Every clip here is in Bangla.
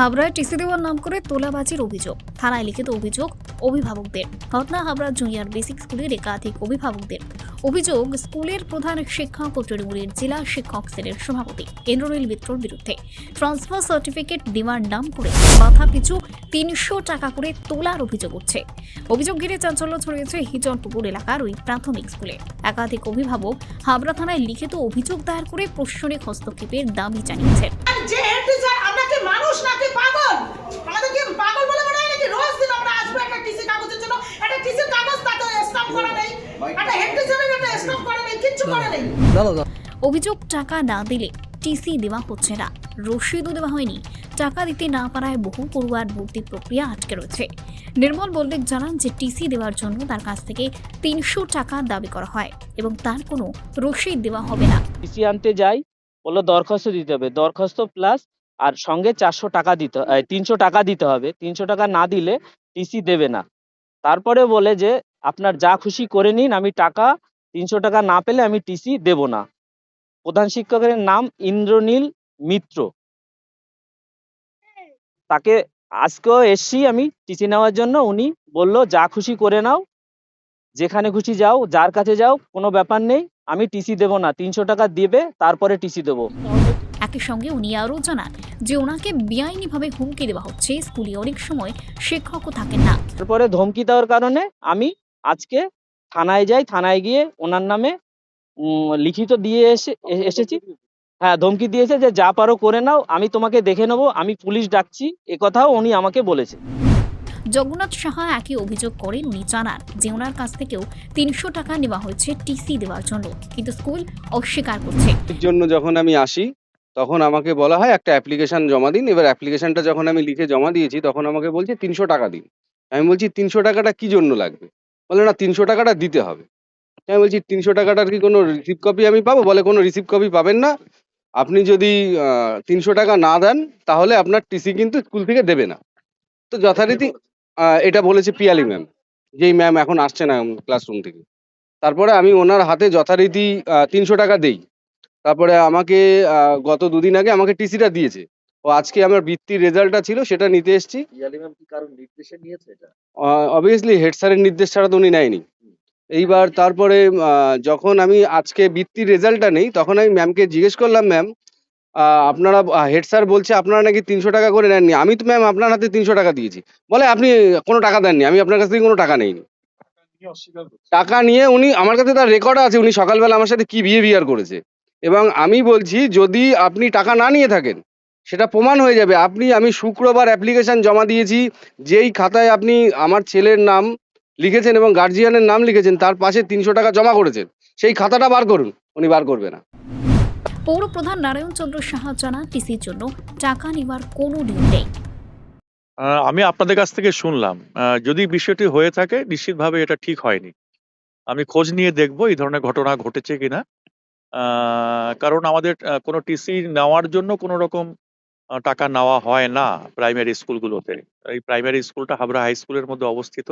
হাবড়ায় টিসি দেওয়ার নাম করে তোলাবাজির অভিযোগ। থানায় লিখিত অভিযোগ, অভিভাবকদের। ঘটনা হাবড়া জুনিয়র বেসিক স্কুলের একাধিক অভিভাবকদের। অভিযোগ, স্কুলের প্রধান শিক্ষক ও তৃণমূলের জেলা শিক্ষক সেলের সভাপতি। ইন্দ্রনীল মিত্রর বিরুদ্ধে ট্রান্সফার সার্টিফিকেট দেওয়ার নাম করে মাথা পিছু তিনশো টাকা করে তোলার অভিযোগ উঠছে। অভিযোগ ঘিরে চাঞ্চল্য ছড়িয়েছে হিজলপুকুর এলাকার ওই প্রাথমিক স্কুলে। একাধিক অভিভাবক হাবড়া থানায় লিখিত অভিযোগ দায়ের করে প্রশাসনিক হস্তক্ষেপের দাবি জানিয়েছেন। যে হেড টিচার আমরা কি মানুষ নাকি পাগল? আমাদের কি পাগল বলে মনে হয় নাকি? রোজ দিন আমরা আসব একটা টিসি কাগজের জন্য। একটা টিসির কাগজ তাতে স্টাম্প করা নেই। একটা হেড টিচারের একটা স্টাম্প করা নেই কিচ্ছু করা নেই। অভিযোগ টাকা না দিলে টিসি দেওয়া হচ্ছে না। রসিদও দেওয়া হয়নি। টাকা দিতে না পারায় বহু পড়ুয়ার ভর্তি প্রক্রিয়া আটকে রয়েছে। নির্মল বল্লিক জানান যে টিসি দেওয়ার জন্য তার কাছ থেকে তিনশো টাকা দাবি করা হয় এবং তার কোনো রসিদ দেওয়া হবে না। টিসি আনতে যাই বলল দরখাস্ত দিতে হবে। দরখাস্ত প্লাস আর সঙ্গে চারশো টাকা দিতে তিনশো টাকা দিতে হবে। তিনশো টাকা না দিলে টিসি দেবে না। তারপরে বলে যে, আপনার যা খুশি করে নিন, আমি টাকা, তিনশো টাকা না পেলে আমি টিসি দেব না। প্রধান শিক্ষকের নাম ইন্দ্রনীল মিত্র। তাকে আজকেও এসছি আমি টিসি নেওয়ার জন্য। উনি বলল, যা খুশি করে নাও যেখানে খুশি যাও যার কাছে যাও কোনো ব্যাপার নেই। আমি টিসি দেবো না। তিনশো টাকা দেবে তারপরে টিসি দেবো। একই সঙ্গে উনি আরও জানান যে ওনাকে বেআইনিভাবে হুমকি দেওয়া হচ্ছে। স্কুলে অনেক সময় শিক্ষকও থাকেন না। তারপরে ধমকি দেওয়ার কারণে আমি আজকে থানায় যাই থানায় গিয়ে ওনার নামে লিখিত দিয়ে এসে এসেছি। হ্যাঁ ধমকি দিয়েছে যে যা পারো করে নাও আমি তোমাকে দেখে নেব আমি পুলিশ ডাকছি কথাও উনি আমাকে বলেছে। জগন্নাথ সাহা একই অভিযোগ করেন উনি জানান যে ওনার কাছ থেকেও তিনশো টাকা নেওয়া হয়েছে টিসি দেওয়ার জন্য, কিন্তু স্কুল অস্বীকার করছে। এর জন্য যখন আমি আসি, তখন আমাকে বলা হয়, একটা অ্যাপ্লিকেশন জমা দিন। এবার অ্যাপ্লিকেশনটা যখন আমি লিখে জমা দিয়েছি, তখন আমাকে বলছে, তিনশো টাকা দিন। আমি বলছি, তিনশো টাকাটা কি জন্য লাগবে? বলে, না, তিনশো টাকাটা দিতে হবে। আমি বলছি, তিনশো টাকাটার কি কোনো রিসিভ কপি আমি পাবো? বলে, কোনো রিসিভ কপি পাবেন না। আপনি যদি তিনশো টাকা না দেন, তাহলে আপনার টিসি কিন্তু স্কুল থেকে দেবে না। তো যথারীতি এটা বলেছে পিয়ালি ম্যাম। যেই ম্যাম এখন আসছে না ক্লাসরুম থেকে। তারপরে আমি ওনার হাতে যথারীতি তিনশো টাকা দেই। তারপরে আমাকে গত দুদিন আগে আমাকে টিসিটা দিয়েছে। ও আজকে আমার বৃত্তির রেজাল্টটা ছিল সেটা নিতে এসেছি। অবভিয়াসলি হেড স্যারের নির্দেশ ছাড়া তো উনি নেয়নি। এইবার তারপরে আহ, যখন আমি আজকে বৃত্তির রেজাল্টটা নেই তখন আমি ম্যামকে জিজ্ঞেস করলাম ম্যাম আপনারা হেড স্যার বলছে আপনারা নাকি তিনশো টাকা করে নেননি। আমি তো ম্যাম আপনার হাতে তিনশো টাকা দিয়েছি। বলে আপনি কোনো টাকা দেননি, আমি আপনার কাছ থেকে কোনো টাকা নেইনি। টাকা নিয়ে উনি, আমার কাছে তার রেকর্ড আছে, উনি সকালবেলা আমার সাথে কি বিহেভিয়ার করেছে। এবং আমি বলছি, যদি আপনি টাকা না নিয়ে থাকেন, সেটা প্রমাণ হয়ে যাবে। আপনি, আমি শুক্রবার অ্যাপ্লিকেশন জমা দিয়েছি, যেই খাতায় আপনি আমার ছেলের নাম লিখেছেন এবং গার্জিয়ানের নাম লিখেছেন, তার পাশে তিনশো টাকা জমা করেছেন, সেই খাতাটা বার করুন, উনি বার করবে না। পৌর প্রধান নারায়ণ চন্দ্র সাহা জানান, টিসির জন্য টাকা নেওয়ার কোনো নিয়ম নেই। আমি আপনাদের কাছ থেকে শুনলাম। যদি বিষয়টি হয়ে থাকে, নিশ্চিতভাবে এটা ঠিক হয়নি। আমি খোঁজ নিয়ে দেখব এই ধরনের ঘটনা ঘটেছে কিনা। কারণ আমাদের কোনো টিসি নেওয়ার জন্য কোনো রকম টাকা নেওয়া হয় না প্রাইমারি স্কুলগুলোতে। এই প্রাইমারি স্কুলটা হাবড়া হাই স্কুলের মধ্যে অবস্থিত।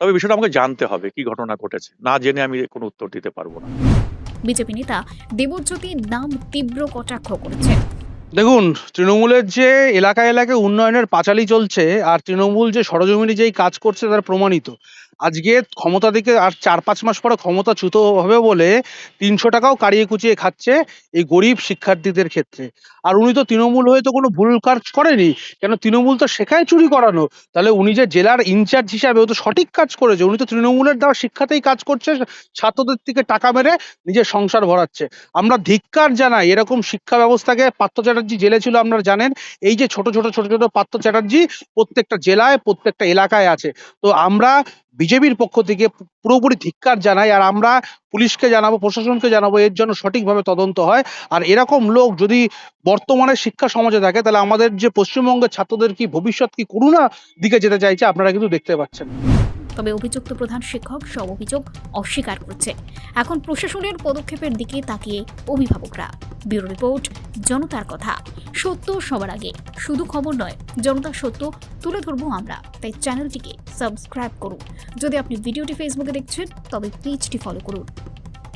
তবে বিষয়টা আমাকে জানতে হবে কি ঘটনা ঘটেছে। না জেনে আমি কোনো উত্তর দিতে পারব না। বিজেপি নেতা দেবজ্যোতির নাম তীব্র কটাক্ষ করেছেন। দেখুন, তৃণমূলের যে এলাকা এলাকায় উন্নয়নের পাঁচালি চলছে, আর তৃণমূল যে সরজমিনে যেই কাজ করছে তার প্রমাণিত। আজকে ক্ষমতা থেকে আর চার পাঁচ মাস পরে ক্ষমতাচ্যুত হবে বলে তিনশো টাকাও কাড়িয়ে কুচিয়ে খাচ্ছে এই গরিব শিক্ষার্থীদের ক্ষেত্রে। আর উনি তো তৃণমূল হয়ে তো কোনো ভুল কাজ করেনি। কেন তৃণমূল তো শেখায় চুরি করানো। তাহলে উনি যে জেলার ইনচার্জ হিসাবে ও তো সঠিক কাজ করেছে। উনি তো তৃণমূলের দেওয়া শিক্ষাতেই কাজ করছে, ছাত্রদের থেকে টাকা মেরে নিজের সংসার ভরাচ্ছে। আমরা ধিক্কার জানাই এরকম শিক্ষা ব্যবস্থাকে। পার্থ চ্যাটার্জি জেলে ছিল, আপনারা জানেন। এই যে ছোট ছোট ছোট ছোট পার্থ চ্যাটার্জি প্রত্যেকটা জেলায়, প্রত্যেকটা এলাকায় আছে। তো আমরা বিজেপির পক্ষ থেকে পুরোপুরি ধিক্কার জানাই। আর আমরা পুলিশকে জানাব, প্রশাসনকে জানাব, এর জন্য সঠিকভাবে তদন্ত হয়। আর এরকম লোক যদি বর্তমানে শিক্ষা সমাজে থাকে, তাহলে আমাদের যে পশ্চিমবঙ্গের ছাত্রদের কি ভবিষ্যৎ কি করুণা দিকে যেতে চাইছে, আপনারা কিন্তু দেখতে পাচ্ছেন। তবে অভিযুক্ত প্রধান শিক্ষক সব অভিযোগ অস্বীকার করছে। এখন প্রশাসনের পদক্ষেপের দিকে তাকিয়ে অভিভাবকরা। ব্যুরো রিপোর্ট, জনতার কথা। সত্য সবার আগে। শুধু খবর নয়, জনতার সত্য তুলে ধরবো আমরা। তাই চ্যানেলটিকে সাবস্ক্রাইব করুন। যদি আপনি ভিডিওটি ফেসবুকে দেখছেন, তবে পেজটি ফলো করুন।